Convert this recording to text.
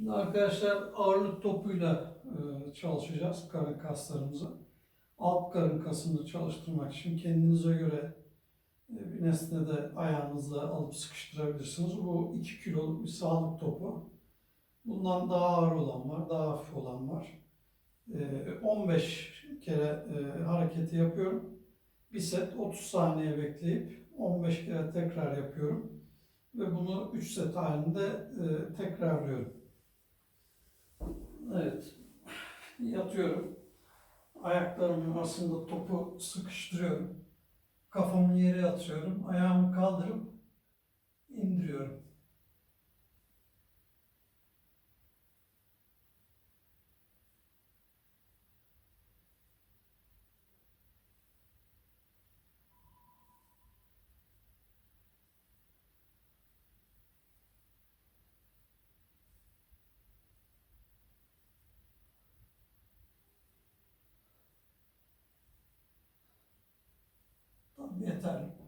Şimdi arkadaşlar ağırlık topuyla e, çalışacağız karın kaslarımızı. Alt karın kasını çalıştırmak için kendinize göre e, bir nesnede ayağınızla alıp sıkıştırabilirsiniz. Bu 2 kiloluk bir sağlık topu. Bundan daha ağır olan var, daha hafif olan var. E, 15 kere e, hareketi yapıyorum. Bir set 30 saniye bekleyip 15 kere tekrar yapıyorum. Ve bunu 3 set halinde tekrarlıyorum. Yatıyorum. Ayaklarımın arasında topu sıkıştırıyorum. Kafamı yere atıyorum. Ayağımı kaldırıp indiriyorum. Yeterli.